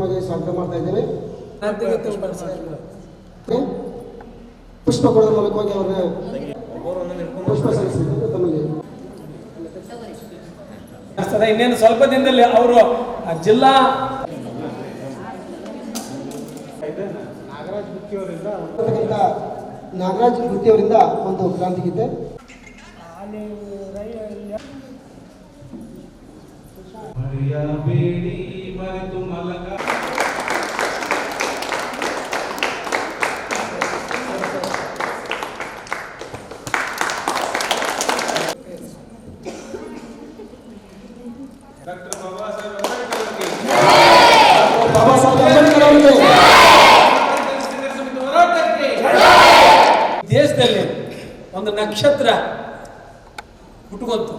ಪ್ರಪ್ರಥಮವಾಗಿ ಸ್ವಾಗತ ಮಾಡ್ತಾ ಇದ್ದೇವೆ. ಪುಷ್ಪ ಕೊಡೋದ್ರ ಮೂಲಕವಾಗಿ ಅವ್ರನ್ನ ಪುಷ್ಪ ಸಲ್ಲಿಸಬೇಕು ತಮಗೆ. ಇನ್ನೇನು ಸ್ವಲ್ಪ ದಿನದಲ್ಲಿ ಅವರು ಆ ಜಿಲ್ಲಾ ನಾಗರಾಜ್ ಗುತ್ತಿ ಅವರಿಂದ ಒಂದು ಕ್ರಾಂತಿ ಗೀತೆ ಮರೆಯಬೇಡಿ ಮರೆತು ಮಲಗ ಡಾಕ್ಟರ್ ಬಾಬಾ ಸಾಹೇಬ್ ಅಂಬೇಡ್ಕರ್ ಅವರಿಗೆ ಬಾಬಾ ಸಾಹೇಬ್ ಅಂಬೇಡ್ಕರ್ ಅವರಿಗೆ ಭಾರತ ಸಂಘರ್ಷ ಮತ್ತು ಹೋರಾಟಕ್ಕೆ ದೇಶದಲ್ಲಿ ಒಂದು ನಕ್ಷತ್ರ ಹುಟ್ಟುಕೊಂತು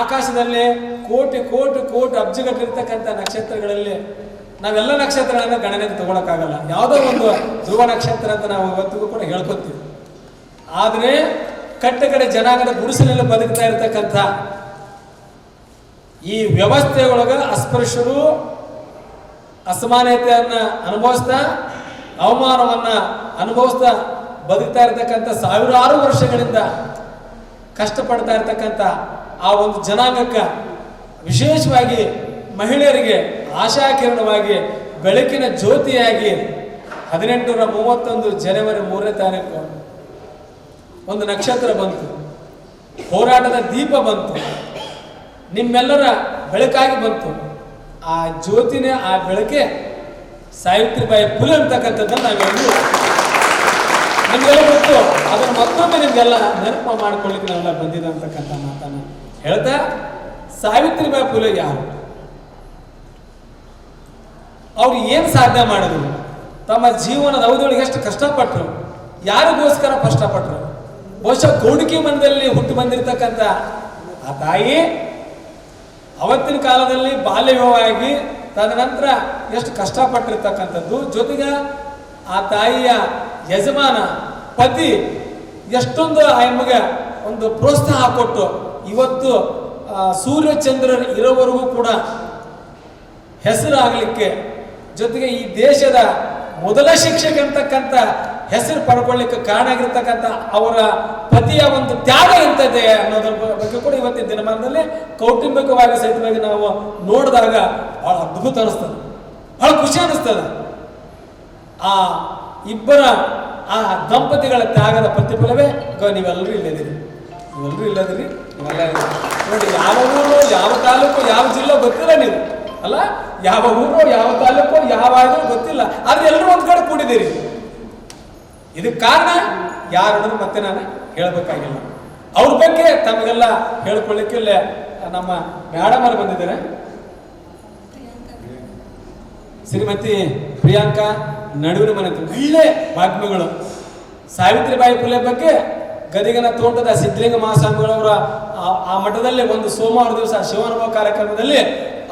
ಆಕಾಶದಲ್ಲಿ ಕೋಟಿ ಕೋಟಿ ಕೋಟಿ ಅಬ್ಜುಗಟ್ಟಿರ್ತಕ್ಕಂಥ ನಕ್ಷತ್ರಗಳಲ್ಲಿ ನಾವೆಲ್ಲ ನಕ್ಷತ್ರಗಳನ್ನು ಗಣನೆಗೆ ತಗೊಳಕ್ಕಾಗಲ್ಲ. ಯಾವುದೋ ಒಂದು ಧ್ರುವ ನಕ್ಷತ್ರ ಅಂತ ನಾವು ಇವತ್ತಿಗೂ ಕೂಡ ಹೇಳ್ಕೊತೀವಿ. ಆದರೆ ಕಟ್ಟ ಕಡೆ ಜನಾಂಗದ ಗುಡಿಸಲಲ್ಲಿ ಬದುಕ್ತಾ ಇರತಕ್ಕಂಥ ಈ ವ್ಯವಸ್ಥೆ ಒಳಗೆ ಅಸ್ಪೃಶ್ಯರು ಅಸಮಾನತೆಯನ್ನು ಅನುಭವಿಸ್ತಾ, ಅವಮಾನವನ್ನ ಅನುಭವಿಸ್ತಾ ಬದುಕ್ತಾ ಇರ್ತಕ್ಕಂಥ ಸಾವಿರಾರು ವರ್ಷಗಳಿಂದ ಕಷ್ಟಪಡ್ತಾ ಇರ್ತಕ್ಕಂಥ ಆ ಒಂದು ಜನಾಂಗಕ್ಕೆ ವಿಶೇಷವಾಗಿ ಮಹಿಳೆಯರಿಗೆ ಆಶಾಕಿರಣವಾಗಿ ಬೆಳಕಿನ ಜ್ಯೋತಿಯಾಗಿ ಹದಿನೆಂಟುನೂರ ಮೂವತ್ತೊಂದು ಜನವರಿ ಮೂರನೇ ತಾರೀಕು ಒಂದು ನಕ್ಷತ್ರ ಬಂತು. ಹೋರಾಟದ ದೀಪ ಬಂತು. ನಿಮ್ಮೆಲ್ಲರ ಬೆಳಕಾಗಿ ಬಂತು. ಆ ಜ್ಯೋತಿನೇ, ಆ ಬೆಳಕೆ ಸಾವಿತ್ರಿಬಾಯಿ ಫುಲೆ ಅಂತಕ್ಕಂಥದ್ದನ್ನು ನಾವೆಲ್ಲರೂ ನಿಮಗೆಲ್ಲ ಗೊತ್ತು. ಅದನ್ನು ಮತ್ತೊಮ್ಮೆ ನಿಮಗೆಲ್ಲ ನೆನಪು ಮಾಡ್ಕೊಳ್ಳಿಕ್ಕೆ ನಾವೆಲ್ಲ ಬಂದಿದೆ ಅಂತಕ್ಕಂಥ ಮಾತನ್ನ ಹೇಳ್ತಾ ಸಾವಿತ್ರಿಬಾಯಿ ಫುಲೆ ಯಾರು? ಅವ್ರು ಏನು ಸಾಧನೆ ಮಾಡಿದ್ರು? ತಮ್ಮ ಜೀವನದ ಅವಧಿಯೊಳಗೆ ಎಷ್ಟು ಕಷ್ಟಪಟ್ಟರು ಯಾರಿಗೋಸ್ಕರ ಕಷ್ಟಪಟ್ಟರು ಬಹುಶಃ ಗೌಡಿಕಿ ಮನದಲ್ಲಿ ಹುಟ್ಟು ಬಂದಿರತಕ್ಕಂಥ ಆ ತಾಯಿ ಅವತ್ತಿನ ಕಾಲದಲ್ಲಿ ಬಾಲ್ಯ ವಿವಾಹ ಆಗಿ ತದನಂತರ ಎಷ್ಟು ಕಷ್ಟಪಟ್ಟಿರ್ತಕ್ಕಂಥದ್ದು. ಜೊತೆಗೆ ಆ ತಾಯಿಯ ಯಜಮಾನ ಪತಿ ಎಷ್ಟೊಂದು ಆ ಒಂದು ಪ್ರೋತ್ಸಾಹ ಕೊಟ್ಟು ಇವತ್ತು ಆ, ಸೂರ್ಯಚಂದ್ರರು ಇರೋವರೆಗೂ ಕೂಡ ಹೆಸರಾಗಲಿಕ್ಕೆ ಜೊತೆಗೆ ಈ ದೇಶದ ಮೊದಲ ಶಿಕ್ಷಕ ಅಂತಕ್ಕಂಥ ಹೆಸರು ಪಡ್ಕೊಳ್ಳಿಕ್ಕೆ ಕಾರಣ ಆಗಿರ್ತಕ್ಕಂಥ ಅವರ ಪತಿಯ ಒಂದು ತ್ಯಾಗ ಎಂತದೆ ಅನ್ನೋದ್ರ ಬಗ್ಗೆ ಕೂಡ ಇವತ್ತಿನ ದಿನಮಾನದಲ್ಲಿ ಕೌಟುಂಬಿಕವಾಗಿ ಸಹಿತವಾಗಿ ನಾವು ನೋಡಿದಾಗ ಬಹಳ ಅದ್ಭುತ ಅನಿಸ್ತದೆ. ಬಹಳ ಖುಷಿ ಅನಿಸ್ತದೆ. ಆ ಇಬ್ಬರ ಆ ದಂಪತಿಗಳ ತ್ಯಾಗದ ಪ್ರತಿಫಲವೇ ಈಗ ನೀವೆಲ್ಲರೂ ಇಲ್ಲದಿರಿ. ನೀವೆಲ್ಲರೂ ಇಲ್ಲದಿರಿ ನೀವೆಲ್ಲ ನೋಡಿ ಯಾವ ಊರು ಯಾವ ತಾಲೂಕು ಯಾವ ಜಿಲ್ಲೆ ಗೊತ್ತಿಲ್ಲ ನೀವು. ಅಲ್ಲ? ಯಾವ ಊರು ಯಾವ ತಾಲೂಕು ಯಾವ ಆಯ್ದು ಗೊತ್ತಿಲ್ಲ. ಆದ್ರೆ ಎಲ್ಲರೂ ಒಂದ್ ಕಡೆ ಕೂಡಿದ್ದೀರಿ. ಇದಕ್ಕೆ ಕಾರಣ ಯಾರು ಅನ್ನೋದು ಮತ್ತೆ ನಾನು ಹೇಳಬೇಕಾಗಿಲ್ಲ. ಅವ್ರ ಬಗ್ಗೆ ತಮಗೆಲ್ಲ ಹೇಳ್ಕೊಳ್ಳಿಕ್ಕೆ ಇಲ್ಲೇ ನಮ್ಮ ಮೇಡಮ್ ಅವರು ಬಂದಿದ್ದಾರೆ. ಶ್ರೀಮತಿ ಪ್ರಿಯಾಂಕಾ ನಡುವಿನ ಮನೆ ಒಳ್ಳೆ ವಾಗ್ಮಿಗಳು ಸಾವಿತ್ರಿಬಾಯಿ ಫುಲೆ ಬಗ್ಗೆ ಗದಿಗನ ತೋಟದ ಸಿದ್ಧಲಿಂಗ ಮಹಾಸ್ವಾಮಿಗಳವರ ಆ- ಮಠದಲ್ಲಿ ಒಂದು ಸೋಮವಾರ ದಿವಸ ಶಿವಾನುಭವ ಕಾರ್ಯಕ್ರಮದಲ್ಲಿ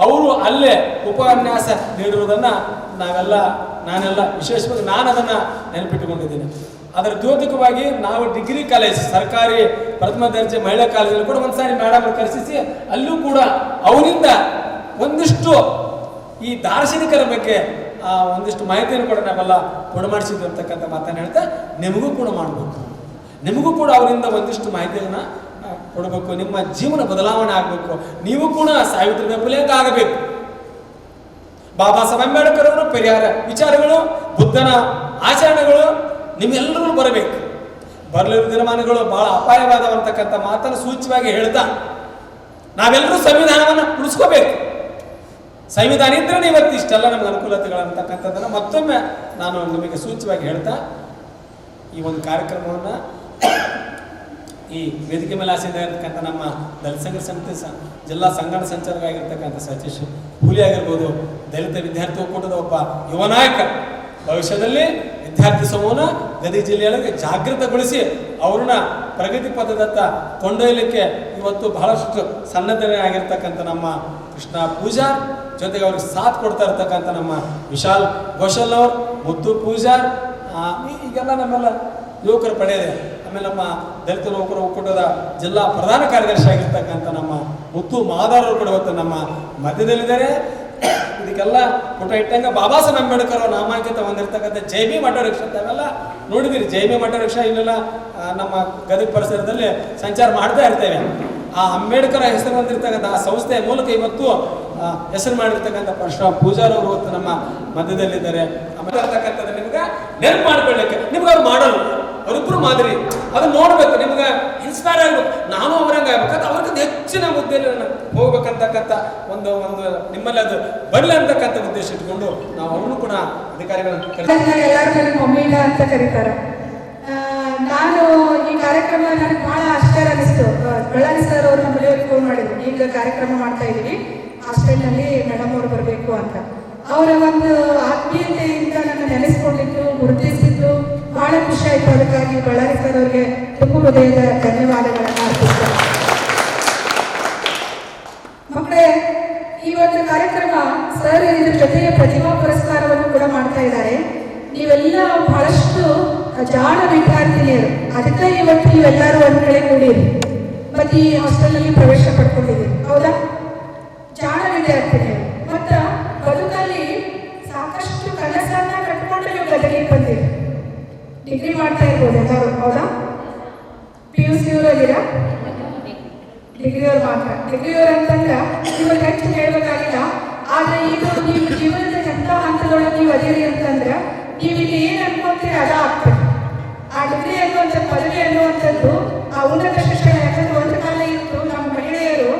ಅವರು ಅಲ್ಲೇ ಉಪನ್ಯಾಸ ನೀಡುವುದನ್ನ ನಾವೆಲ್ಲ, ನಾನೆಲ್ಲ ವಿಶೇಷವಾಗಿ ನಾನು ಅದನ್ನ ನೆನಪಿಟ್ಟುಕೊಂಡಿದ್ದೀನಿ. ಅದರ ದ್ಯೋತಕವಾಗಿ ನಾವು ಡಿಗ್ರಿ ಕಾಲೇಜ್, ಸರ್ಕಾರಿ ಪ್ರಥಮ ದರ್ಜೆ ಮಹಿಳಾ ಕಾಲೇಜಲ್ಲಿ ಕೂಡ ಒಂದ್ಸಾರಿ ಮೇಡಮ್ ಕರೆಸಿಸಿ, ಅಲ್ಲೂ ಕೂಡ ಅವರಿಂದ ಒಂದಿಷ್ಟು ಈ ದಾರ್ಶನಿಕರ ಬಗ್ಗೆ ಒಂದಿಷ್ಟು ಮಾಹಿತಿಯನ್ನು ಕೂಡ ನಾವೆಲ್ಲ ಕೊಡಮಾಡಿಸಿದ್ವಿ ಅಂತಕ್ಕಂಥ ಮಾತನ್ನು ಹೇಳ್ತಾ ನಿಮಗೂ ಕೂಡ ಮಾಡಬೇಕು. ನಿಮಗೂ ಕೂಡ ಅವರಿಂದ ಒಂದಿಷ್ಟು ಮಾಹಿತಿಯನ್ನು ಕೊಡಬೇಕು. ನಿಮ್ಮ ಜೀವನ ಬದಲಾವಣೆ ಆಗಬೇಕು. ನೀವು ಕೂಡ ಸಾವಿತ್ರಿ ಫುಲೆಂಗ ಆಗಬೇಕು ಬಾಬಾ ಸಾಹೇಬ್ ಅಂಬೇಡ್ಕರ್ ಅವರು ಪರಿಹಾರ ವಿಚಾರಗಳು, ಬುದ್ಧನ ಆಚರಣೆಗಳು ನಿಮ್ಮೆಲ್ಲರೂ ಬರಬೇಕು. ಬರಲಿರುವ ದಿನಮಾನಗಳು ಬಹಳ ಅಪಾಯವಾದವಂತಕ್ಕಂಥ ಮಾತನ್ನು ಸೂಚ್ಯವಾಗಿ ಹೇಳ್ತಾ ನಾವೆಲ್ಲರೂ ಸಂವಿಧಾನವನ್ನು ಉಳಿಸ್ಕೋಬೇಕು. ಸಂವಿಧಾನ ಇದ್ರೆ ಇವತ್ತು ಇಷ್ಟೆಲ್ಲ ನಮ್ಗೆ ಅನುಕೂಲತೆಗಳಂತಕ್ಕಂಥದ್ದನ್ನ ಮತ್ತೊಮ್ಮೆ ನಾನು ನಿಮಗೆ ಸೂಚ್ಯವಾಗಿ ಹೇಳ್ತಾ, ಈ ಒಂದು ಕಾರ್ಯಕ್ರಮವನ್ನು ಈ ವೇದಿಕೆ ಮೇಲೆ ಆಸೆ ಇರತಕ್ಕಂಥ ನಮ್ಮ ದಲಿತ ಸಂಘ, ಸಂಸ್ಥೆ ಸ, ಜಿಲ್ಲಾ ಸಂಘಟ ಸಂಚಾಲಕ ಆಗಿರ್ತಕ್ಕಂಥ ಸತೀಶ್ ಹುಲಿ ಆಗಿರ್ಬೋದು, ದಲಿತ ವಿದ್ಯಾರ್ಥಿ ಒಕ್ಕೂಟದ ಒಬ್ಬ ಯುವ ನಾಯಕ, ಭವಿಷ್ಯದಲ್ಲಿ ವಿದ್ಯಾರ್ಥಿ ಸಮೂಹನ ಗದಗ ಜಿಲ್ಲೆಯೊಳಗೆ ಜಾಗೃತಗೊಳಿಸಿ ಅವ್ರನ್ನ ಪ್ರಗತಿ ಪಥದತ್ತ ಕೊಂಡೊಯ್ಯಲಿಕ್ಕೆ ಇವತ್ತು ಬಹಳಷ್ಟು ಸನ್ನದ್ಧನೇ ಆಗಿರ್ತಕ್ಕಂಥ ನಮ್ಮ ಕೃಷ್ಣ ಪೂಜಾರ್ ಜೊತೆಗೆ ಅವ್ರಿಗೆ ಸಾಥ್ ಕೊಡ್ತಾ ಇರ್ತಕ್ಕಂಥ ನಮ್ಮ ವಿಶಾಲ್ ಘೋಷಲ್ ಅವರು, ಮುದ್ದು ಪೂಜಾರ್ ಈಗೆಲ್ಲ ನಮ್ಮೆಲ್ಲ ಯುವಕರು ಪಡೆಯದೆ. ಆಮೇಲೆ ನಮ್ಮ ದಲಿತ ಯುವಕರ ಒಕ್ಕೂಟದ ಜಿಲ್ಲಾ ಪ್ರಧಾನ ಕಾರ್ಯದರ್ಶಿ ಆಗಿರ್ತಕ್ಕಂಥ ನಮ್ಮ ಮುತ್ತು ಮಾದಾರರು ಕೂಡ ಇವತ್ತು ನಮ್ಮ ಮಧ್ಯದಲ್ಲಿದ್ದಾರೆ. ಇದಕ್ಕೆಲ್ಲ ಪುಟ ಇಟ್ಟಂಗ ಬಾಬಾ ಸಾಹೇಬ್ ಅಂಬೇಡ್ಕರ್ ಅವರ ನಾಮಾಂಕಿತ ಹೊಂದಿರತಕ್ಕಂಥ ಜೈ ಮಠ ರಿಕ್ಷಾ ತಾವೆಲ್ಲ ನೋಡಿದಿರಿ. ಜೈ ಬಿ ಮಠ ರಿಕ್ಷಾ ಇಲ್ಲೆಲ್ಲ ನಮ್ಮ ಗದಗ ಪರಿಸರದಲ್ಲಿ ಸಂಚಾರ ಮಾಡ್ತಾ ಇರ್ತೇವೆ. ಆ ಅಂಬೇಡ್ಕರ್ ಹೆಸರು ಬಂದಿರತಕ್ಕಂಥ ಆ ಸಂಸ್ಥೆಯ ಮೂಲಕ ಇವತ್ತು ಹೆಸರು ಮಾಡಿರ್ತಕ್ಕಂಥ ಪರಶುರಾಮ್ ಪೂಜಾರವರು ಇವತ್ತು ನಮ್ಮ ಮಧ್ಯದಲ್ಲಿದ್ದಾರೆ. ಅಂತಕ್ಕಂಥದ್ದು ನಿಮ್ಗೆ ನೆನಪು ಮಾಡ್ಕೊಳ್ಳಿಕ್ಕೆ. ನಿಮ್ಗೆ ಅವ್ರು ಮಾಡೋರು ಅವರಿಬ್ಬರು ಮಾದರಿ. ಅದನ್ನ ನೋಡ್ಬೇಕು. ನಿಮ್ಗೆ ಇನ್ಸ್ಪೈರ್ ಆಗ್ಬೇಕು. ನಾನು ಅವರಂಗೆ ಆಗ್ಬೇಕಂತ ಅವ್ರಿಗಿಂತ ಹೆಚ್ಚಿನ ಹುದ್ದೆಯಲ್ಲಿ ನಾನು ಹೋಗ್ಬೇಕಂತಕ್ಕಂಥ ಒಂದು ಒಂದು ನಿಮ್ಮಲ್ಲಿ ಅದು ಬರಲಿ ಅಂತಕ್ಕಂಥ ಉದ್ದೇಶ ಇಟ್ಕೊಂಡು ನಾವು ಅವ್ರನ್ನು ಕೂಡ ಅಧಿಕಾರಿಗಳನ್ನ ಕರೀತಾರೆ. ನಾನು ಈ ಕಾರ್ಯಕ್ರಮ ನನಗೆ ಬಹಳ ಆಶ್ಚರ್ಯ ಅನಿಸ್ತು. ಬಳ್ಳಾರಿ ಸರ್ ಅವ್ರನ್ನ ನಮ್ಮ ಫೋನ್ ಮಾಡಿದ್ರು. ಈಗ ಕಾರ್ಯಕ್ರಮ ಮಾಡ್ತಾ ಇದ್ದೀವಿ. ಹಾಸ್ಟೆಲ್ನಲ್ಲಿ ಮೇಡಮ್ ಅವ್ರು ಬರಬೇಕು ಅಂತ. ಅವರ ಒಂದು ಆತ್ಮೀಯತೆಯಿಂದ ನನ್ನ ನೆನೆಸ್ಕೊಂಡಿದ್ದು ಗುರುತಿಸಿದ್ದು ಬಹಳ ಖುಷಿ ಆಯಿತು. ಅದಕ್ಕಾಗಿ ಬಳ್ಳಾರಿ ಸರ್ ಅವ್ರಿಗೆ ತುಂಬ ಹೃದಯದ ಧನ್ಯವಾದಗಳನ್ನು ಅರ್ಪಿಸ್ತಾರೆ ಮಕ್ಕಳೇ, ಈ ಒಂದು ಕಾರ್ಯಕ್ರಮ ಸರ್ ಇದ್ರ ಜೊತೆಗೆ ಪ್ರತಿಭಾ ಪುರಸ್ಕಾರವನ್ನು ಕೂಡ ಮಾಡ್ತಾ ಇದ್ದಾರೆ. ನೀವೆಲ್ಲ ಬಹಳಷ್ಟು ಜಾಣ ವಿದ್ಯಾರ್ಥಿನಿಯರು, ಅದಕ್ಕೆ ಇವತ್ತು ನೀವೆಲ್ಲರೂ ಒಂದ್ ಕಡೆ ಕೂಡಿರಿ. ಮತ್ತೆ ಈ ಹಾಸ್ಟೆಲ್ನಲ್ಲಿ ಪ್ರವೇಶ ಪಡ್ಕೊಂಡಿದ್ದೀರಿ. ಹೌದಾ? ಜಾಣ ವಿದ್ಯಾರ್ಥಿನಿಯರು. ಮತ್ತ ಬದುಕಲ್ಲಿ ಸಾಕಷ್ಟು ಕನಸನ್ನ ಕಟ್ಕೊಂಡು ನೀವು ಗದಗಿ ಬಂದಿರಿ. ಡಿಗ್ರಿ ಮಾಡ್ತಾ ಇರ್ಬೋದು ಎಲ್ಲರೂ, ಹೌದಾ? ಪಿ ಯು ಸಿ ಊರಲ್ಲಿರಾ ಡಿಗ್ರಿಯವ್ರು ಮಾತ್ರ. ಡಿಗ್ರಿಯವ್ರು ಅಂತಂದ್ರೆ ನೀವು ಹೆಚ್ಚು ಹೇಳಬೇಕಾಗಿಲ್ಲ. ಆದ್ರೆ ಈಗ ನೀವು ಜೀವನದ ಎಂತ ಹಂತದೊಳಗೆ ನೀವು ಅದಿರಿ ಅಂತಂದ್ರೆ ನೀವು ಇಲ್ಲಿ ಏನು ಅನ್ಕೊಂತೀರಿ ಅದ ಆಗ್ತದೆ. ಆ ಡಿಗ್ರಿ ಅನ್ನುವಂಥ ಪದವಿ ಅನ್ನುವಂಥದ್ದು ಆ ಉನ್ನತ ಶಿಕ್ಷಣ ಯಾಕಂದ್ರೆ ಒಂದು ಕಾಲ ಇತ್ತು ನಮ್ಮ ಮಹಿಳೆಯರು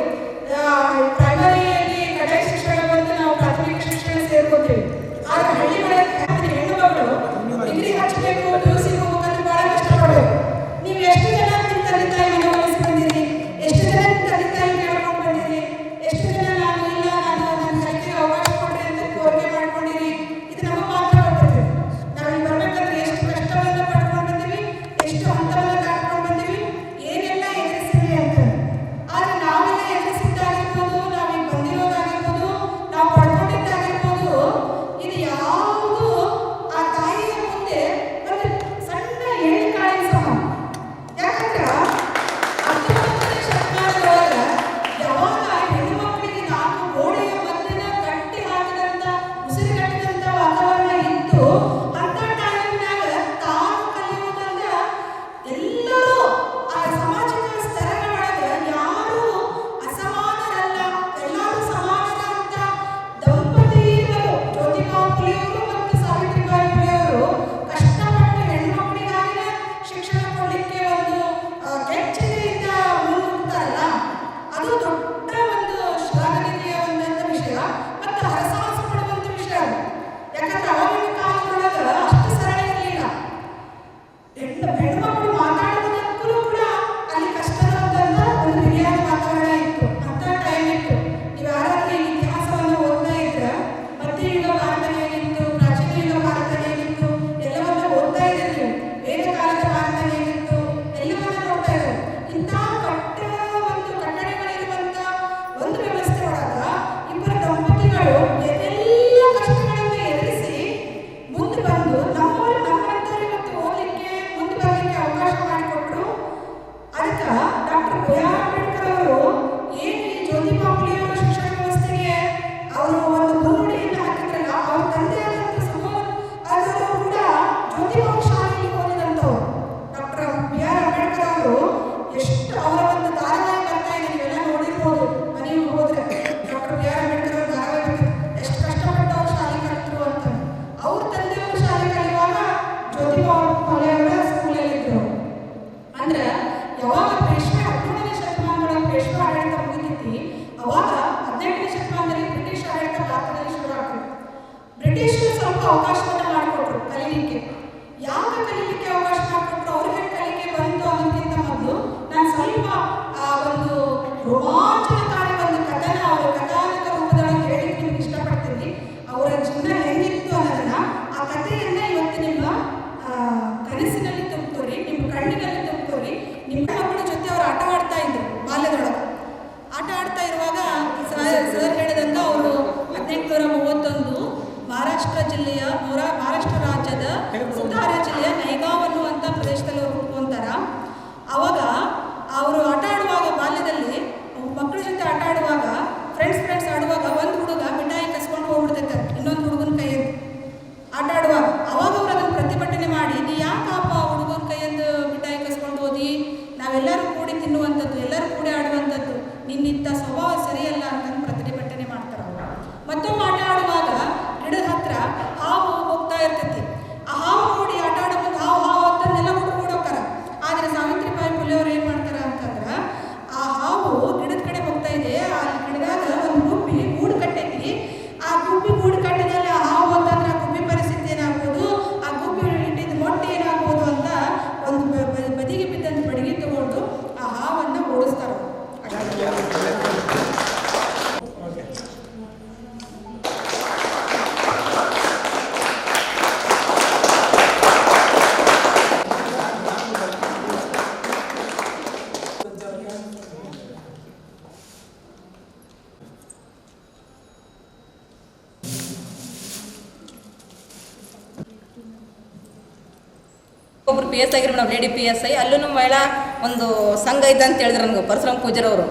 ಲೇಡಿ ಪಿ ಎಸ್ ಐ ಅಲ್ಲೂ ಮಹಿಳಾ ಒಂದು ಸಂಘ ಇದೆ ಅಂತ ಹೇಳಿದ್ರು ನನಗೆ ಪರಶುರಾಮ್ ಪೂಜಾರವರು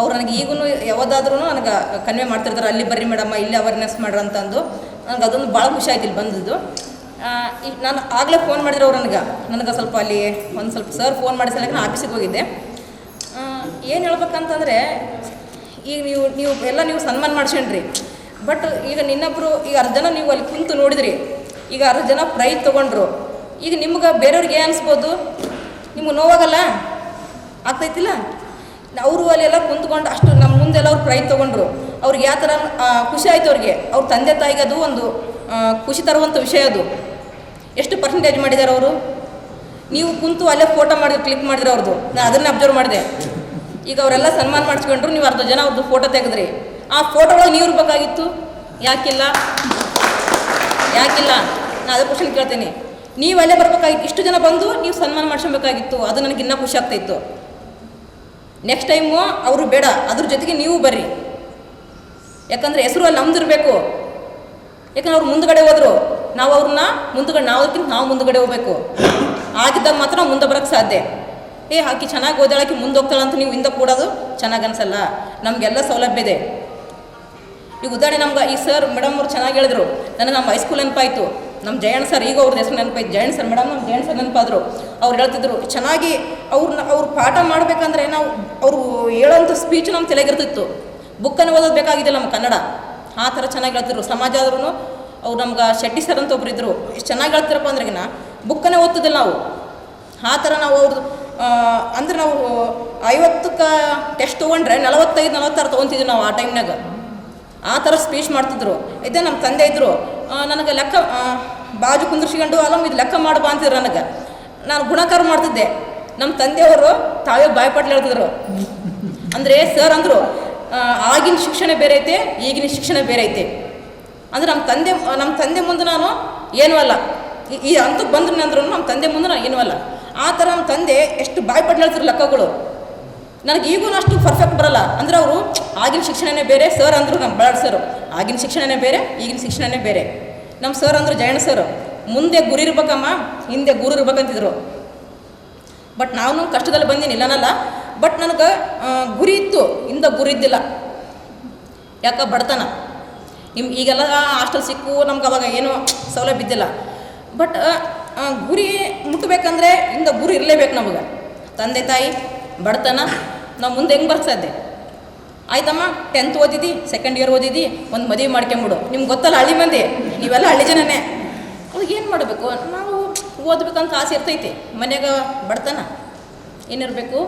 ಅವ್ರು. ನನಗೆ ಈಗೂ ಯಾವುದಾದ್ರೂ ನನಗೆ ಕನ್ವೆ ಮಾಡ್ತಿರ್ತಾರೆ, ಅಲ್ಲಿ ಬರ್ರಿ ಮೇಡಮ್ಮ, ಇಲ್ಲಿ ಅವೇರ್ನೆಸ್ ಮಾಡ್ರಿ ಅಂತಂದು. ನನಗೆ ಅದೊಂದು ಭಾಳ ಖುಷಿ ಆಯ್ತು ಇಲ್ಲಿ ಬಂದಿದ್ದು. ನಾನು ಆಗಲೇ ಫೋನ್ ಮಾಡಿದ್ರು ಅವ್ರು ನನಗೆ. ನನಗೆ ಸ್ವಲ್ಪ ಅಲ್ಲಿ ಒಂದು ಸ್ವಲ್ಪ ಸರ್ ಫೋನ್ ಮಾಡಿ ನಾನು ಆಫೀಸಿಗೆ ಹೋಗಿದ್ದೆ. ಏನು ಹೇಳ್ಬೇಕಂತಂದರೆ, ಈಗ ನೀವು ನೀವು ಎಲ್ಲ ನೀವು ಸನ್ಮಾನ ಮಾಡ್ಸೇನ್ರಿ ಬಟ್ ಈಗ ನಿನ್ನೊಬ್ಬರು ಈಗ ಅರ್ಧ ಜನ ನೀವು ಅಲ್ಲಿ ಕುಂತು ನೋಡಿದ್ರಿ. ಈಗ ಅರ್ಧ ಜನ ಪ್ರೈಸ್ ತೊಗೊಂಡ್ರು. ಈಗ ನಿಮ್ಗೆ ಬೇರೆಯವ್ರಿಗೆ ಅನಿಸ್ಬೋದು? ನಿಮ್ಗೆ ನೋವಾಗಲ್ಲ? ಆಗ್ತೈತಿಲ್ಲ? ಅವರು ಅಲ್ಲೆಲ್ಲ ಕುಂತ್ಕೊಂಡು ಅಷ್ಟು ನಮ್ಮ ಮುಂದೆಲ್ಲ ಅವ್ರು ಪ್ರೈಸ್ ತೊಗೊಂಡ್ರು. ಅವ್ರಿಗೆ ಯಾವ ಥರ ಖುಷಿ ಆಯ್ತು ಅವ್ರಿಗೆ. ಅವ್ರ ತಂದೆ ತಾಯಿಗೆ ಅದು ಒಂದು ಖುಷಿ ತರುವಂಥ ವಿಷಯ ಅದು. ಎಷ್ಟು ಪರ್ಸೆಂಟೇಜ್ ಮಾಡಿದ್ದಾರೆ ಅವರು? ನೀವು ಕುಂತು ಅಲ್ಲೇ ಫೋಟೋ ಮಾಡಿದ್ರು ಕ್ಲಿಕ್ ಮಾಡಿದ್ರೆ ಅವ್ರದ್ದು. ನಾನು ಅದನ್ನು ಅಬ್ಸರ್ವ್ ಮಾಡಿದೆ. ಈಗ ಅವರೆಲ್ಲ ಸನ್ಮಾನ ಮಾಡಿಸ್ಕೊಂಡ್ರು, ನೀವು ಅರ್ಧ ಜನ ಅವ್ರದ್ದು ಫೋಟೋ ತೆಗೆದ್ರಿ. ಆ ಫೋಟೋಗಳು ನೀವು ಇರಬೇಕಾಗಿತ್ತು? ಯಾಕಿಲ್ಲ? ಯಾಕಿಲ್ಲ? ನಾನು ಅದೇ ಕ್ವಶನ್ ಕೇಳ್ತೀನಿ. ನೀವು ಅಲ್ಲೇ ಬರ್ಬೇಕಾಗಿತ್ತು ಇಷ್ಟು ಜನ ಬಂದು ನೀವು ಸನ್ಮಾನ ಮಾಡಿಸ್ಬೇಕಾಗಿತ್ತು ಅದು ನನಗೆ ಇನ್ನೂ ಖುಷಿ ಆಗ್ತಾಯಿತ್ತು ನೆಕ್ಸ್ಟ್ ಟೈಮು ಅವರು ಬೇಡ. ಅದ್ರ ಜೊತೆಗೆ ನೀವು ಬರ್ರಿ. ಯಾಕಂದರೆ ಹೆಸರು ಅಲ್ಲಿ ನಮ್ದಿರಬೇಕು. ಯಾಕಂದ್ರೆ ಅವ್ರು ಮುಂದುಗಡೆ ಹೋದರು. ನಾವು ಅವ್ರನ್ನ ಮುಂದುಗಡೆ ನಾವು ಅದಕ್ಕಿಂತ ನಾವು ಮುಂದುಗಡೆ ಹೋಗ್ಬೇಕು. ಆಗಿದ್ದಾಗ ಮಾತ್ರ ಮುಂದೆ ಬರೋಕ್ಕೆ ಸಾಧ್ಯ. ಏ ಹಾಕಿ ಚೆನ್ನಾಗಿ ಓದಾಳಕ್ಕೆ ಮುಂದೆ ಹೋಗ್ತಾಳೆ ಅಂತ ನೀವು ಹಿಂದೆ ಕೂಡೋದು ಚೆನ್ನಾಗಿ ಅನಿಸಲ್ಲ. ನಮಗೆಲ್ಲ ಸೌಲಭ್ಯ ಇದೆ. ಈಗ ಉದಾಹರಣೆ ನಮ್ಗೆ ಈ ಸರ್ ಮೇಡಮ್ ಅವ್ರು ಚೆನ್ನಾಗಿ ಹೇಳಿದ್ರು. ನನಗೆ ನಮ್ಮ ಹೈಸ್ಕೂಲ್ ನೆನಪಾಯಿತು. ನಮ್ಮ ಜಯಣ್ಣ ಸರ್, ಈಗ ಅವ್ರದ್ದು ಹೆಸರು ನೆನಪಾಯ್ತು ಜಯಣ್ಣ ಸರ್, ಮೇಡಮ್, ನಮ್ಮ ಜಯಣ್ಣ ಸರ್ ನೆನಪಾದ್ರು. ಅವ್ರು ಹೇಳ್ತಿದ್ರು, ಚೆನ್ನಾಗಿ ಅವ್ರನ್ನ ಅವ್ರು ಪಾಠ ಮಾಡಬೇಕಂದ್ರೆ ನಾವು, ಅವರು ಹೇಳೋಂಥ ಸ್ಪೀಚ್ ನಮ್ಮ ತಲೆಗಿರ್ತಿತ್ತು ಬುಕ್ಕನ್ನು ಓದೋದು ಬೇಕಾಗಿದ್ದಿಲ್ಲ ನಮ್ಮ ಕನ್ನಡ. ಆ ಥರ ಚೆನ್ನಾಗಿ ಹೇಳ್ತಿದ್ರು. ಸಮಾಜ ಆದ್ರೂ ಅವ್ರು ನಮ್ಗೆ ಶೆಟ್ಟಿ ಸರ್ ಅಂತ ಒಬ್ರು ಇದ್ರು. ಎಷ್ಟು ಚೆನ್ನಾಗಿ ಹೇಳ್ತಿರಪ್ಪ ಅಂದ್ರೆಗಿನ ಬುಕ್ಕನ್ನೇ ಓದ್ತಿದ್ದಿಲ್ಲ ನಾವು. ಆ ಥರ ನಾವು ಅವ್ರದ್ದು ಅಂದ್ರೆ ನಾವು ಐವತ್ತಕ್ಕೆ ಟೆಸ್ಟ್ ತೊಗೊಂಡ್ರೆ ನಲವತ್ತೈದು, ನಲವತ್ತಾರು ತೊಗೊತಿದ್ವಿ ನಾವು ಆ ಟೈಮ್ನಾಗ ಆ ಥರ ಸ್ಪೀಚ್ ಮಾಡ್ತಿದ್ರು. ಇದೇ ನಮ್ಮ ತಂದೆ ಇದ್ದರು ನನಗೆ ಲೆಕ್ಕ ಬಾಜು ಕುಂದ್ರಿಸ್ಕೊಂಡು ಅಲ್ಲ ಇದು ಲೆಕ್ಕ ಮಾಡಬಾ ಅಂತಿದ್ರು ನನಗೆ. ನಾನು ಗುಣಕಾರ ಮಾಡ್ತಿದ್ದೆ. ನಮ್ಮ ತಂದೆಯವರು ತಾವೇ ಬಾಯ್ಪಾಟ್ಲು ಹೇಳ್ತಿದ್ರು. ಅಂದರೆ, ಸರ್, ಅಂದರು ಆಗಿನ ಶಿಕ್ಷಣ ಬೇರೆ ಐತೆ, ಈಗಿನ ಶಿಕ್ಷಣ ಬೇರೆ ಐತೆ. ಅಂದ್ರೆ, ನಮ್ಮ ತಂದೆ ನಮ್ಮ ತಂದೆ ಮುಂದೆ ನಾನು ಏನೂ ಅಲ್ಲ. ಈ- ಅಂತಕ್ಕೆ ಬಂದ್ರು ಅಂದ್ರು ನಮ್ಮ ತಂದೆ ಮುಂದೆ ನಾನು ಏನೂ ಅಲ್ಲ. ಆ ಥರ ನಮ್ಮ ತಂದೆ ಎಷ್ಟು ಬಾಯ್ಪಾಟ್ಲು ಹೇಳ್ತಿದ್ರು ಲೆಕ್ಕಗಳು. ನನಗೆ ಈಗೂ ಅಷ್ಟು ಪರ್ಫೆಕ್ಟ್ ಬರಲ್ಲ. ಅಂದ್ರೆ ಅವರು, ಆಗಿನ ಶಿಕ್ಷಣನೇ ಬೇರೆ ಸರ್ ಅಂದರು ನಮ್ಮ ಬಳ್ಳಾರ್ ಸರ್ ಆಗಿನ ಶಿಕ್ಷಣನೇ ಬೇರೆ, ಈಗಿನ ಶಿಕ್ಷಣನೇ ಬೇರೆ. ನಮ್ಮ ಸರ್ ಅಂದರು ಜಯಣ್ಣ ಸರ್ ಮುಂದೆ ಗುರಿ ಇರ್ಬೇಕಮ್ಮ, ಹಿಂದೆ ಗುರು ಇರ್ಬೇಕಂತಿದ್ರು. ಬಟ್ ನಾನು ಕಷ್ಟದಲ್ಲಿ ಬಂದೀನಿ, ಇಲ್ಲನಲ್ಲ. ಬಟ್ ನನಗೆ ಗುರಿ ಇತ್ತು. ಹಿಂದೆ ಗುರಿ ಇದ್ದಿಲ್ಲ. ಯಾಕ? ಬಡತನ. ನಿಮ್ಮ ಈಗೆಲ್ಲ ಹಾಸ್ಟೆಲ್ ಸಿಕ್ಕು, ನಮ್ಗೆ ಅವಾಗ ಏನೂ ಸೌಲಭ್ಯ ಇದ್ದಿಲ್ಲ. ಬಟ್ ಗುರಿ ಮುಟ್ಟಬೇಕಂದ್ರೆ ಇಂದ ಗುರಿ ಇರಲೇಬೇಕು ನಮಗೆ. ತಂದೆ ತಾಯಿ ಬಡತನ, ನಾವು ಮುಂದೆ ಹೆಂಗೆ ಬರ್ಕ್ ಸಾಧ್ಯ? ಆಯ್ತಮ್ಮ ಟೆಂತ್ ಓದಿದ್ದಿ ಸೆಕೆಂಡ್ ಇಯರ್ ಓದಿದ್ದಿ ಒಂದು ಮದುವೆ ಮಾಡ್ಕೊಂಬಿಡು. ನಿಮ್ಗೆ ಗೊತ್ತಲ್ಲ ಹಳ್ಳಿ ಮಂದಿ? ನೀವೆಲ್ಲ ಹಳ್ಳಿ ಜನನೇ. ಅವಾಗ ಏನು ಮಾಡಬೇಕು? ನಾವು ಓದ್ಬೇಕಂತ ಆಸೆ ಇರ್ತೈತಿ. ಮನೆಗೆ ಬಡತನ ಏನಿರಬೇಕು?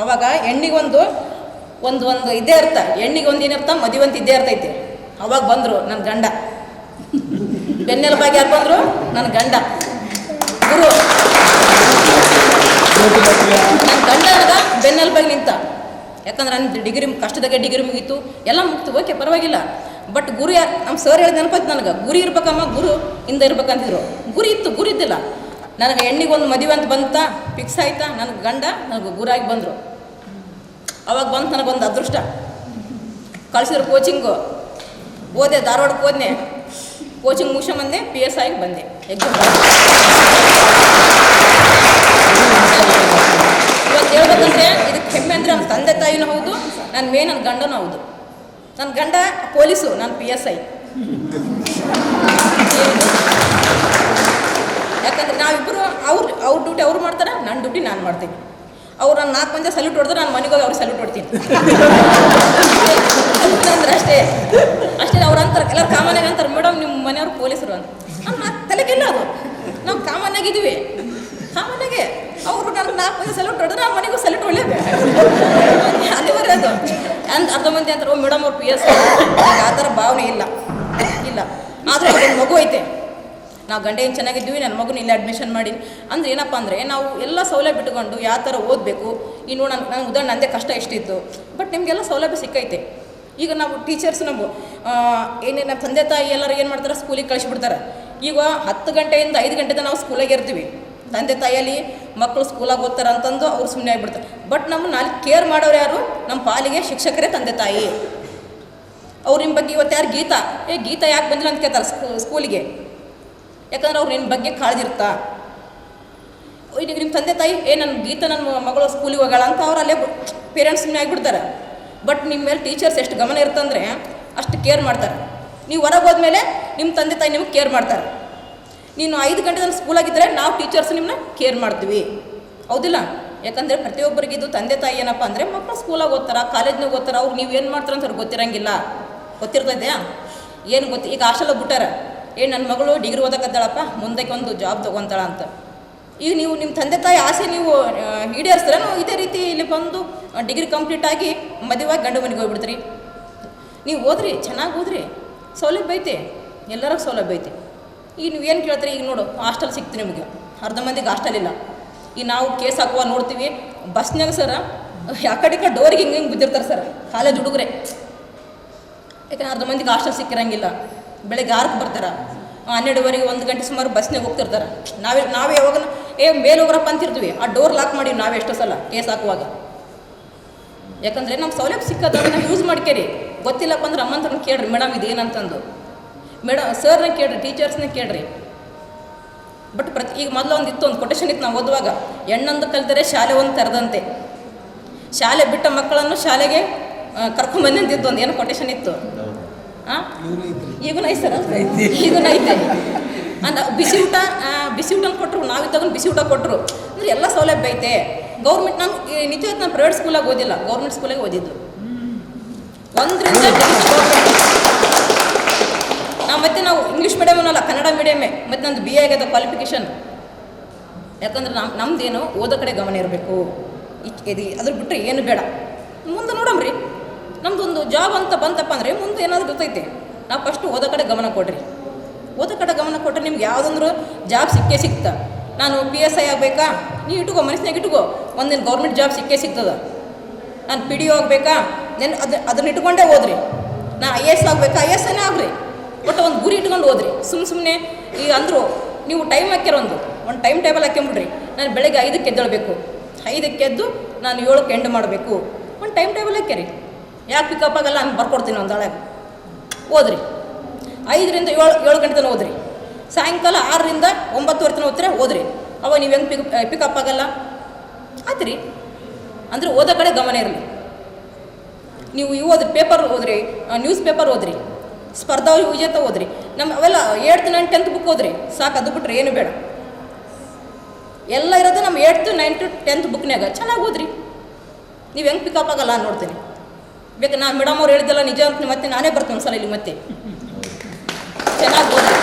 ಅವಾಗ ಹೆಣ್ಣಿಗೊಂದು ಒಂದು ಒಂದು ಇದೇ ಇರ್ತ ಹೆಣ್ಣಿಗೆ ಒಂದು ಏನಿರ್ತ ಮದುವೆ ಅಂತ ಇದ್ದೇ ಇರ್ತೈತಿ ಅವಾಗ ಬಂದರು ನನ್ನ ಗಂಡ. ಬೆನ್ನೆಲುಬಾಗಿ ಯಾರು ಬಂದರು? ನನ್ನ ಗಂಡ. ಗುರು. ಗಂಡ ಬಗ್ಗೆ ಬೆನ್ನೆಲುಬಾಗಿ ನಿಂತ. ಯಾಕಂದ್ರೆ ನನ್ನ ಡಿಗ್ರಿ ಕಷ್ಟದಾಗೆ ಡಿಗ್ರಿ ಮುಗೀತು, ಎಲ್ಲ ಮುಗ್ತು. ಓಕೆ, ಪರವಾಗಿಲ್ಲ. ಬಟ್ ಗುರು ನಮ್ಮ ಸರ್ ಹೇಳಿದ ನೆನಪಾಯ್ತು ನನಗೆ. ಗುರಿ ಇರ್ಬೇಕಮ್ಮ, ಗುರು ಹಿಂದೆ ಇರ್ಬೇಕಂತಿದ್ರು. ಗುರಿ ಇತ್ತು, ಗುರಿ ಇದ್ದಿಲ್ಲ. ನನಗೆ ಹೆಣ್ಣಿಗೆ ಒಂದು ಮದುವೆ ಅಂತ ಬಂತ ಫಿಕ್ಸ್ ಆಯ್ತಾ? ನನಗೆ ಗಂಡ ನನಗೆ ಗುರಾಗಿ ಬಂದರು. ಅವಾಗ ಬಂತು ನನಗೊಂದು ಅದೃಷ್ಟ. ಕಳ್ಸಿದ್ರು ಕೋಚಿಂಗು ಓದೆ, ಧಾರವಾಡಕ್ಕೆ ಹೋದ್ನೆ. ಕೋಚಿಂಗ್ ಮುಗಿಸ್ಕೊಂಬಂದೆ ಪಿ ಎಸ್ ಆಗಿ ಬಂದೆ. ಎಕ್ಸಾಮ್ ಇವತ್ತು ಹೇಳ್ಬೇಕಂದ್ರೆ ಇದಕ್ಕೆ ಹೆಮ್ಮೆ ಅಂದರೆ ನನ್ನ ತಂದೆ ತಾಯಿನೂ ಹೌದು ನನ್ನ ಮೇ ನನ್ನ ಗಂಡನೂ ಹೌದು. ನನ್ನ ಗಂಡ ಪೊಲೀಸು, ನಾನು ಪಿ ಎಸ್ ಐ. ಯಾಕಂದ್ರೆ ನಾವಿಬ್ಬರು ಅವ್ರು, ಅವ್ರ ಡ್ಯೂಟಿ ಅವ್ರು ಮಾಡ್ತಾರೆ ನನ್ನ ಡ್ಯೂಟಿ ನಾನು ಮಾಡ್ತೀನಿ. ಅವ್ರು ನಾನು ನಾಲ್ಕು ಮಂದಿ ಸಲ್ಯೂಟ್ ಹೊಡೆದ್ರೆ, ನಾನು ಮನೆಗೆ ಹೋಗಿ ಅವ್ರಿಗೆ ಸಲ್ಯೂಟ್ ಹೊಡ್ತೀನಿ. ಅಂದ್ರೆ ಅಷ್ಟೇ ಅಷ್ಟೇ ಅವ್ರು ಅಂತಾರೆ, ಎಲ್ಲರೂ ಆಗಿ ಅಂತಾರೆ, ಮೇಡಮ್ ನಿಮ್ಮ ಮನೆಯವ್ರು ಪೊಲೀಸರು ಅಂತ. ತಲೆಗಿಲ್ಲ ಅದು. ನಾವು ಕಾಮನ್ ಆಗಿದ್ದೀವಿ ಕಾಮನಾಗೆ ಅವರು ನನ್ನ ನಾಲ್ಕು ಮಂದಿ ಸಲ್ಯೂಟ್ ಹೊಡೆದ್ರೆ, ನಾನು ಮನೆಗೂ ಸಲ್ಯೂಟ್ ಹೊಡ್ಲೇಬೇಕು. ಮಂದಿ ಅಂತಾರೆ ಮೇಡಮ್ ಅವ್ರು ಪಿ ಎಸ್ ಆ ಥರ ಭಾವನೆ ಇಲ್ಲ. ಇಲ್ಲ. ಆದರೆ ಒಂದು ಮಗು ಐತೆ. ನಾವು ಗಂಡ ಏನು ಚೆನ್ನಾಗಿದ್ದೀವಿ ನನ್ನ ಮಗುನ ಇಲ್ಲಿ ಅಡ್ಮಿಷನ್ ಮಾಡಿ ಅಂದರೆ ಏನಪ್ಪ ಅಂದರೆ ನಾವು ಎಲ್ಲ ಸೌಲಭ್ಯ ಇಟ್ಕೊಂಡು ಯಾವ ಥರ ಓದಬೇಕು? ಇನ್ನು ನನ್ನ ನನ್ನ ಉದಾಹರಣೆ ಕಷ್ಟ ಎಷ್ಟಿತ್ತು. ಬಟ್ ನಿಮಗೆಲ್ಲ ಸೌಲಭ್ಯ ಸಿಕ್ಕೈತೆ. ಈಗ ನಾವು ಟೀಚರ್ಸ್ ನಮ್ಮ ಏನೇ ನಮ್ಮ ತಂದೆ ತಾಯಿ ಎಲ್ಲರೂ ಏನು ಮಾಡ್ತಾರೆ? ಸ್ಕೂಲಿಗೆ ಕಳಿಸ್ಬಿಡ್ತಾರೆ. ಈಗ ಹತ್ತು ಗಂಟೆಯಿಂದ ಐದು ಗಂಟೆಯಿಂದ ನಾವು ಸ್ಕೂಲಾಗೆ ಇರ್ತೀವಿ. ತಂದೆ ತಾಯಿಯಲ್ಲಿ ಮಕ್ಕಳು ಸ್ಕೂಲಾಗಿ ಓದ್ತಾರೆ ಅಂತಂದು ಅವ್ರು ಸುಮ್ಮನೆ ಆಗಿಬಿಡ್ತಾರೆ. ಬಟ್ ನಮ್ಮ ನಾಲ್ಕು ಕೇರ್ ಮಾಡೋರು ಯಾರು? ನಮ್ಮ ಪಾಲಿಗೆ ಶಿಕ್ಷಕರೇ ತಂದೆ ತಾಯಿ. ಅವ್ರು ಬಗ್ಗೆ ಇವತ್ತು ಯಾರು ಗೀತಾ? ಏ, ಗೀತಾ ಯಾಕೆ ಬಂದಿಲ್ಲ ಅಂತ ಕೇಳ್ತಾರೆ ಸ್ಕೂ ಸ್ಕೂಲಿಗೆ ಯಾಕಂದ್ರೆ ಅವ್ರು ನಿನ್ನ ಬಗ್ಗೆ ಕಾಳಜಿ ಈಗ ನಿಮ್ಮ ತಂದೆ ತಾಯಿ, ಏ ನನ್ನ ಗೀತಾ ನನ್ನ ಮಗಳು ಸ್ಕೂಲಿಗೆ ಹೋಗೋಣ ಅಂತ ಅವ್ರು ಅಲ್ಲೇ ಪೇರೆಂಟ್ಸ್ ಸುಮ್ಮನೆ ಆಗಿಬಿಡ್ತಾರೆ. ಬಟ್ ನಿಮ್ಮ ಮೇಲೆ ಟೀಚರ್ಸ್ ಎಷ್ಟು ಗಮನ ಇರ್ತಂದ್ರೆ ಅಷ್ಟು ಕೇರ್ ಮಾಡ್ತಾರೆ. ನೀವು ಹೊರಗೆ ಹೋದ್ಮೇಲೆ ನಿಮ್ಮ ತಂದೆ ತಾಯಿ ನಿಮಗೆ ಕೇರ್ ಮಾಡ್ತಾರೆ. ನೀನು ಐದು ಗಂಟೆ ತನಕ ಸ್ಕೂಲಾಗಿದ್ದರೆ ನಾವು ಟೀಚರ್ಸ್ ನಿಮ್ಮನ್ನ ಕೇರ್ ಮಾಡ್ತೀವಿ. ಹೌದಿಲ್ಲ? ಯಾಕಂದರೆ ಪ್ರತಿಯೊಬ್ಬರಿಗಿದು ತಂದೆ ತಾಯಿ ಏನಪ್ಪ ಅಂದರೆ ಮಕ್ಕಳು ಸ್ಕೂಲಾಗ ಓದ್ತಾರ ಕಾಲೇಜ್ನಾಗ ಓದ್ತಾರ, ಅವ್ರು ನೀವು ಏನು ಮಾಡ್ತಾರೆ ಅಂತ ಅವ್ರಿಗೆ ಗೊತ್ತಿರಂಗಿಲ್ಲ. ಗೊತ್ತಿರ್ತೈತೆ ಏನು ಗೊತ್ತಿ, ಈಗ ಆಶಲ್ಲ ಬಿಟ್ಟಾರ. ಏ ನನ್ನ ಮಗಳು ಡಿಗ್ರಿ ಓದಕ್ಕದ್ದಾಳಪ್ಪ ಮುಂದಕ್ಕೆ ಒಂದು ಜಾಬ್ ತೊಗೊತಾಳ ಅಂತ. ಈಗ ನೀವು ನಿಮ್ಮ ತಂದೆ ತಾಯಿ ಆಸೆ ನೀವು ಈಡೇರಿಸ್ತಾರೆ ನಾವು ಇದೇ ರೀತಿ ಇಲ್ಲಿ ಬಂದು ಡಿಗ್ರಿ ಕಂಪ್ಲೀಟ್ ಆಗಿ ಮದುವೆಯಾಗಿ ಗಂಡು ಮನೆಗೆ ಹೋಗ್ಬಿಡ್ತೀರಿ? ನೀವು ಓದ್ರಿ, ಚೆನ್ನಾಗಿ ಓದ್ರಿ. ಸೌಲಭ್ಯ ಐತೆ. ಎಲ್ಲರಿಗೂ ಸೌಲಭ್ಯ ಐತೆ. ಈಗ ಏನು ಕೇಳ್ತೀರಿ? ಈಗ ನೋಡು ಹಾಸ್ಟೆಲ್ ಸಿಕ್ತು ನಿಮಗೆ. ಅರ್ಧ ಮಂದಿಗೆ ಹಾಸ್ಟೆಲ್ ಇಲ್ಲ. ಈಗ ನಾವು ಕೇಸ್ ಹಾಕುವ ನೋಡ್ತೀವಿ ಬಸ್ನಾಗ ಸರ ಆ ಕಡೆ ಕಡೆ ಡೋರಿಗೆ ಹಿಂಗೆ ಹಿಂಗೆ ಬಿದ್ದಿರ್ತಾರೆ ಸರ್ ಕಾಲೇಜ್ ಹುಡುಗರೆ. ಯಾಕಂದ್ರೆ ಅರ್ಧ ಮಂದಿಗೆ ಹಾಸ್ಟೆಲ್ ಸಿಕ್ಕಿರಂಗಿಲ್ಲ. ಬೆಳಗ್ಗೆ ಆರಕ್ಕೆ ಬರ್ತಾರೆ. ಹನ್ನೆರಡುವರೆಗೆ ಒಂದು ಗಂಟೆ ಸುಮಾರು ಬಸ್ನಾಗ ಹೋಗ್ತಿರ್ತಾರೆ. ನಾವೇ ನಾವೇ ಯಾವಾಗ ಏ, ಮೇಲೆ ಹೋಗ್ರಪ್ಪ ಅಂತಿರ್ತೀವಿ. ಆ ಡೋರ್ ಲಾಕ್ ಮಾಡಿ ನಾವೇ ಎಷ್ಟೋ ಸಲ ಕೇಸ್ ಹಾಕುವಾಗ. ಯಾಕಂದರೆ ನಮ್ಮ ಸೌಲಭ್ಯ ಸಿಕ್ಕದ ಯೂಸ್ ಮಾಡ್ಕೇರಿ. ಗೊತ್ತಿಲ್ಲಪ್ಪ ಅಂದ್ರೆ ಅಮ್ಮಂತನ ಕೇಳ್ರಿ, ಮೇಡಮ್ ಇದು ಏನಂತಂದು ಮೇಡಮ್ ಸರ್ನ ಕೇಳ್ರಿ, ಟೀಚರ್ಸ್ನ ಕೇಳ್ರಿ. ಬಟ್ ಪ್ರತಿ ಈಗ ಮೊದಲು ಒಂದು ಇತ್ತು, ಒಂದು ಕೊಟೇಶನ್ ಇತ್ತು ನಾವು ಓದುವಾಗ. ಹೆಣ್ಣೊಂದು ಕಲಿತರೆ ಶಾಲೆ ಒಂದು ತೆರೆದಂತೆ. ಶಾಲೆ ಬಿಟ್ಟ ಮಕ್ಕಳನ್ನು ಶಾಲೆಗೆ ಕರ್ಕೊಂಡ್ಬನ್ನಿ ಅಂತಿದ್ದು ಒಂದು ಏನು ಕೊಟೇಶನ್ ಇತ್ತು. ಹಾಂ ಈಗೂ ಐತೆ ಸರ್ ಈಗೂ ಐತೆ ಅಂದ ಬಿಸಿ ಊಟ ಬಿಸಿ ಊಟ ಕೊಟ್ಟರು ನಾವು ತಗೊಂಡು ಬಿಸಿ ಊಟ ಕೊಟ್ಟರು ಅಂದರೆ ಎಲ್ಲ ಸೌಲಭ್ಯ ಐತೆ. ಗೌರ್ಮೆಂಟ್ ನಾನು ನಿಜವತ್ತು ನಾನು ಪ್ರೈವೇಟ್ ಸ್ಕೂಲಾಗ ಓದಿಲ್ಲ, ಗೌರ್ಮೆಂಟ್ ಸ್ಕೂಲಾಗೆ ಓದಿದ್ದು. ಒಂದರಿಂದ ನಾವು ಮತ್ತೆ ನಾವು ಇಂಗ್ಲೀಷ್ ಮೀಡಿಯಮ್ ಅಲ್ಲ ಕನ್ನಡ ಮೀಡಿಯಮೇ ಮತ್ತು ನಂದು ಬಿ ಎ ಆಗ್ಯದ ಕ್ವಾಲಿಫಿಕೇಷನ್ ಯಾಕಂದ್ರೆ ನಮ್ಮ ನಮ್ದೇನು ಓದೋ ಕಡೆ ಗಮನ ಇರಬೇಕು. ಇದು ಅದ್ರ ಬಿಟ್ಟರೆ ಏನು ಬೇಡ. ಮುಂದೆ ನೋಡಮ್ರಿ ನಮ್ದು ಒಂದು ಜಾಬ್ ಅಂತ ಬಂತಪ್ಪ ಅಂದರೆ ಮುಂದೆ ಏನಾದರೂ ಗೊತ್ತೈತೆ ನಾವು ಫಸ್ಟು ಓದೋ ಕಡೆ ಗಮನ ಕೊಡ್ರಿ. ಓದೋ ಕಡೆ ಗಮನ ಕೊಟ್ಟರೆ ನಿಮ್ಗೆ ಯಾವುದಂದ್ರೂ ಜಾಬ್ ಸಿಕ್ಕೇ ಸಿಗ್ತಾ ನಾನು ಪಿ ಎಸ್ ಐ ಆಗಬೇಕಾ? ನೀ ಇಟ್ಕೋ, ಮನಸ್ಸಿನಾಗ ಇಟ್ಕೋ. ಒಂದಿನ ಗೌರ್ಮೆಂಟ್ ಜಾಬ್ ಸಿಕ್ಕೇ ಸಿಗ್ತದ. ನಾನು ಪಿ ಡಿ ಒ ಆಗಬೇಕಾ? ನೆನ್ ಅದು, ಅದನ್ನ ಇಟ್ಕೊಂಡೇ ಓದ್ರಿ ನಾನು ಐ ಎ ಎಸ್ ಆಗಬೇಕಾ? ಐ ಎಸ್ ಎನೇ ಆಗ್ರಿ. ಒಟ್ಟು ಒಂದು ಗುರಿ ಇಟ್ಕೊಂಡು ಹೋದ್ರಿ. ಸುಮ್ಮ ಸುಮ್ಮನೆ ಈಗ ಅಂದರು, ನೀವು ಟೈಮ್ ಹಾಕ್ಯಾರ ಒಂದು. ಟೈಮ್ ಟೇಬಲ್ ಹಾಕ್ಕೊಂಬಿಡ್ರಿ ನಾನು ಬೆಳಗ್ಗೆ ಐದಕ್ಕೆ ಎದ್ದೇಳಬೇಕು. ಐದಕ್ಕೆ ಎದ್ದು ನಾನು ಏಳಕ್ಕೆ ಎಂಡ್ ಮಾಡಬೇಕು. ಒಂದು ಟೈಮ್ ಟೇಬಲ್ ಹಾಕ್ಯಾರಿ. ಯಾಕೆ ಪಿಕಪ್ ಆಗಲ್ಲ, ನಾನು ಬರ್ಕೊಡ್ತೀನಿ ಒಂದು ಹಳೆ ಓದ್ರಿ ಐದರಿಂದ ಏಳು ಏಳು ಗಂಟೆ ತನಕ ಓದ್ರಿ ಸಾಯಂಕಾಲ ಆರರಿಂದ ಒಂಬತ್ತುವರೆ ತನಕ ಓದ್ತಾರೆ ಓದ್ರಿ ಅವ ನೀವು ಹೆಂಗೆ ಪಿಕ್ ಪಿಕಪ್ ಆಗಲ್ಲ. ಆಯ್ತು ರೀ ಅಂದರೆ ಓದೋ ಕಡೆ ಗಮನ ಇರಲಿ. ನೀವು ಓದ್ರಿ ಪೇಪರ್ ಓದ್ರಿ ನ್ಯೂಸ್ ಪೇಪರ್ ಓದ್ರಿ. ಸ್ಪರ್ಧಾ ವಿಜೇತ ಓದ್ರಿ ನಮ್ಮ ಅವೆಲ್ಲ ಏಳ್ತ್ ನೈನ್ ಟೆಂತ್ ಬುಕ್ ಓದ್ರಿ. ಸಾಕು, ಅದು ಬಿಟ್ರೆ ಏನು ಬೇಡ. ಎಲ್ಲ ಇರೋದು ನಮ್ಮ ಏಳ್ತ್ ನೈನ್ತ್ ಟೆಂತ್ ಬುಕ್ನಾಗ ಚೆನ್ನಾಗಿ ಓದ್ರಿ. ನೀವು ಹೆಂಗೆ ಪಿಕಪ್ ಆಗಲ್ಲ ನೋಡ್ತೀನಿ. ಬೇಕು ನಾನು ಮೇಡಮ್ ಅವ್ರು ಹೇಳಿದ್ದೆಲ್ಲ ನಿಜ ಅಂತ ಮತ್ತೆ ನಾನೇ ಬರ್ತೀನಿ ಒಂದ್ಸಲ ಇಲ್ಲಿ ಮತ್ತೆ. ಚೆನ್ನಾಗಿ ಓದ್ರಿ.